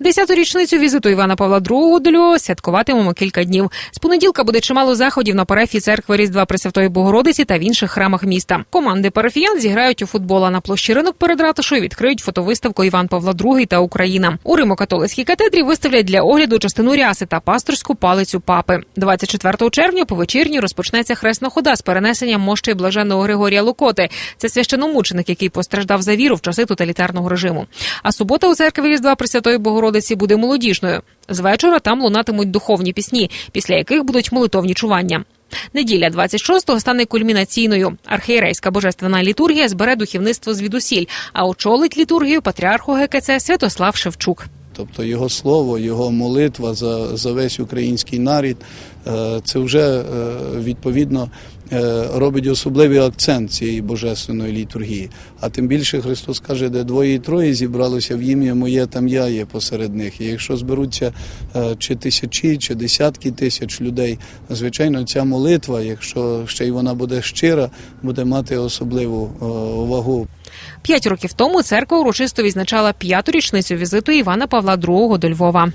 Десяту річницю візиту Івана Павла II до Львова святкуватимемо кілька днів. З понеділка буде чимало заходів на парафії церкви Різдва Пресвятої Богородиці та в інших храмах міста. Команди парафіян зіграють у футбол, а на площі ринок перед ратушою відкриють фотовиставку Іван Павла II та Україна. У Римо-католицькій катедрі виставлять для огляду частину ряси та пасторську палицю папи. 24 червня по вечірні розпочнеться хресна хода з перенесенням мощей блаженного Григорія Лукоти. Це священомученик, який постраждав за віру в часи тоталітарного режиму. А субота у церкві Різдва Пресвятої Богородиці буде молодіжною. З вечора там лунатимуть духовні пісні, після яких будуть молитовні чування. Неділя 26-го стане кульмінаційною. Архієрейська божественна літургія збере духовництво звідусіль, а очолить літургію патріарху ГКЦ Святослав Шевчук. Тобто його слово, його молитва за, за весь український нарід, е, це вже е, відповідно е, робить особливий акцент цієї божественної літургії. А тим більше Христос каже, де двоє і троє зібралося в ім'я моє, там я є посеред них. І якщо зберуться чи тисячі, чи десятки тисяч людей, звичайно, ця молитва, якщо ще й вона буде щира, буде мати особливу вагу. П'ять років тому церква урочисто відзначала п'яту річницю візиту Івана Павла II до Львова.